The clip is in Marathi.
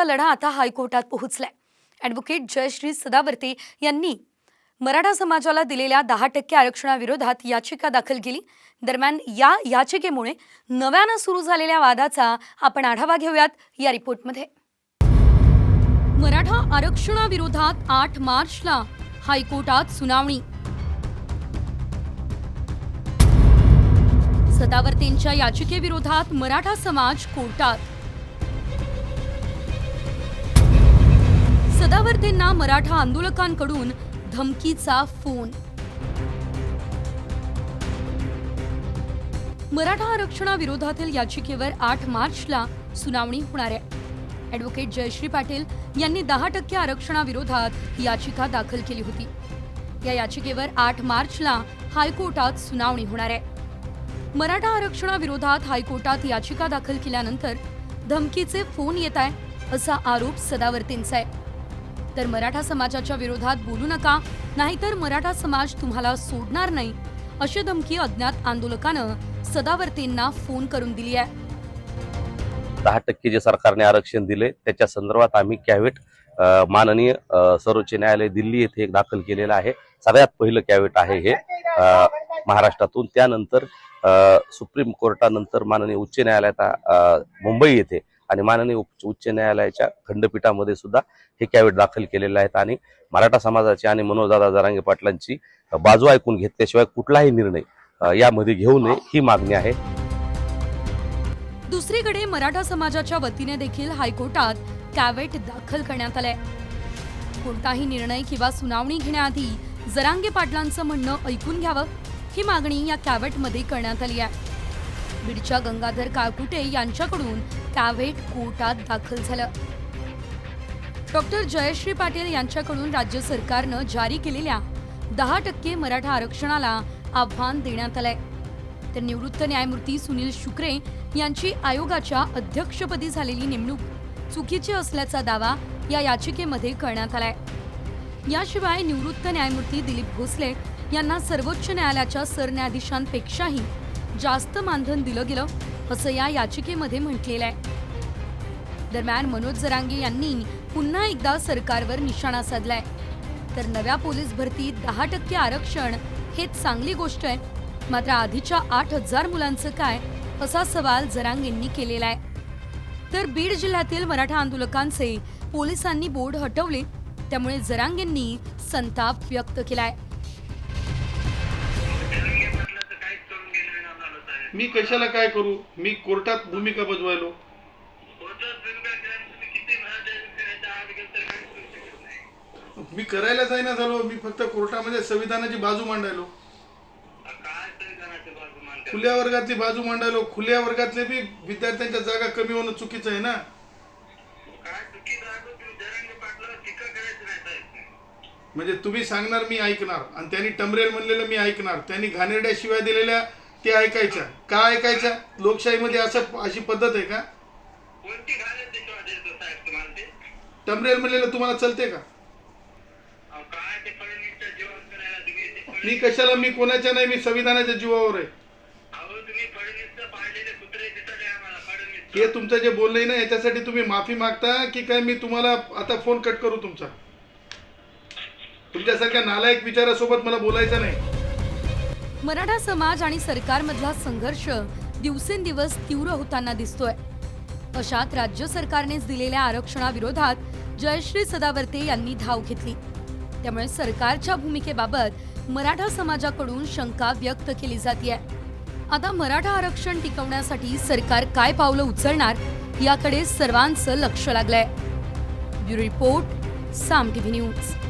आरक्षणाचा लढा आता हायकोर्टात पोहोचलाय. ॲडव्होकेट जयश्री सदावर्ते यांनी मराठा समाजाला दिलेल्या दहा टक्के आरक्षणाविरोधात याचिका दाखल केली. दरम्यान या याचिकेमुळे नव्यानं सुरू झालेल्या वादाचा आपण आढावा घेऊयात या रिपोर्टमध्ये. मराठा आरक्षणाविरोधात आठ मार्चला हायकोर्टात सुनावणी. सदावर्तेंच्या याचिकेविरोधात मराठा समाज कोर्टात सदावर्तेंना मराठा आंदोलकांकडून धमकीचा फोन. मराठा आरक्षणाविरोधातील याचिकेवर आठ मार्चला सुनावणी होणार आहे. ॲडव्होकेट जयश्री पाटील यांनी दहा टक्के आरक्षणाविरोधात याचिका दाखल केली होती. या याचिकेवर आठ मार्चला हायकोर्टात सुनावणी होणार आहे. मराठा आरक्षणाविरोधात हायकोर्टात याचिका दाखल केल्यानंतर धमकीचे फोन येत आहे असा आरोप सदावर्तींचा आहे. तर मराठा समाजाच्या विरोधात बोलू नका नाहीतर मराठा समाज तुम्हाला सोडणार नाही अशी धमकी अज्ञात आंदोलकानं सदावर्तींना फोन करून दिली आहे. दहा टक्के जे सरकारने आरक्षण दिले त्याच्या संदर्भात आम्ही कॅवेट माननीय सर्वोच्च न्यायालय दिल्ली येथे एक दाखल केलेलं आहे. सगळ्यात पहिलं कॅवेट आहे हे महाराष्ट्रातून. त्यानंतर सुप्रीम कोर्टानंतर माननीय उच्च न्यायालयात मुंबई येथे आणि माननीय उच्च उच्च न्यायालयाच्या खंडपीठामध्ये सुद्धा हे कॅव्हेट दाखल केलेले आहेत. आणि मराठा समाजाची आणि मनोजदादा जरांगे पाटलांची बाजू ऐकून घेतल्याशिवाय कुठलाही निर्णय यामध्ये घेऊ नये ही मागणी आहे. दुसरीकडे मराठा समाजाच्या वतीने देखील हायकोर्टात कॅव्हेट दाखल करण्यात आलंय. कोणताही निर्णय किंवा सुनावणी घेण्याआधी जरांगे पाटलांचं म्हणणं ऐकून घ्यावं ही मागणी या कॅवेटमध्ये करण्यात आली आहे. बीडच्या गंगाधर काळकुटे यांच्याकडून कॅव्हेट कोर्टात दाखल झालं. डॉक्टर जयश्री पाटील यांच्याकडून राज्य सरकारनं जारी केलेल्या दहा टक्के मराठा आरक्षणाला आव्हान देण्यात आलंय. तर निवृत्त न्यायमूर्ती सुनील शुक्रे यांची आयोगाच्या अध्यक्षपदी झालेली नेमणूक चुकीची असल्याचा दावा या याचिकेमध्ये करण्यात आलाय. याशिवाय निवृत्त न्यायमूर्ती दिलीप भोसले यांना सर्वोच्च न्यायालयाच्या सरन्यायाधीशांपेक्षाही जास्त मानधन दिलं गेलं असं या याचिकेमध्ये म्हटलेलं आहे. दरम्यान मनोज जरांगे यांनी पुन्हा एकदा सरकारवर निशाणा साधलाय. तर नव्या पोलीस भरतीत दहा टक्के आरक्षण हे चांगली गोष्ट आहे. मात्र आधीच्या आठ हजार मुलांचं काय असा सवाल जरांगेंनी केलेला आहे. तर बीड जिल्ह्यातील मराठा आंदोलकांचे पोलिसांनी बोर्ड हटवले त्यामुळे जरांगेंनी संताप व्यक्त केलाय. मी कशाला काय करू? मी कोर्टात भूमिका बजवायलो. मी करायलाच आहे ना झालो मी फक्त कोर्टामध्ये संविधानाची बाजू मांडायलो. खुल्या वर्गातली बाजू मांडायलो. खुल्या वर्गातले बी विद्यार्थ्यांच्या जागा कमी होणं चुकीचं आहे ना? म्हणजे तुम्ही सांगणार मी ऐकणार. आणि त्यांनी टमरेल म्हणलेलं मी ऐकणार. त्यांनी घाणेरड्या शिवाय दिलेल्या ते ऐकायच्या. का ऐकायच्या? लोकशाहीमध्ये असं अशी पद्धत आहे का? टमरेल म्हणलेलं तुम्हाला चलते का? मी कशाला मी कोणाच्या नाही मी संविधानाच्या जीवावर आहे. हे तुमचं जे बोललंय ना याच्यासाठी तुम्ही माफी मागता की काय मी तुम्हाला आता फोन कट करू तुमचा? तुमच्यासारख्या नालायक विचारासोबत मला बोलायचं नाही. मराठा समाज आणि सरकारमधला संघर्ष दिवसेंदिवस तीव्र होताना दिसतोय. अशात राज्य सरकारनेच दिलेल्या आरक्षणाविरोधात जयश्री सदावर्ते यांनी धाव घेतली. त्यामुळे सरकारच्या भूमिकेबाबत मराठा समाजाकडून शंका व्यक्त केली जाते आता मराठा आरक्षण टिकवण्यासाठी सरकार काय पावलं उचलणार याकडे सर्वांचं लक्ष लागलंय. Bureau report Saam TV news.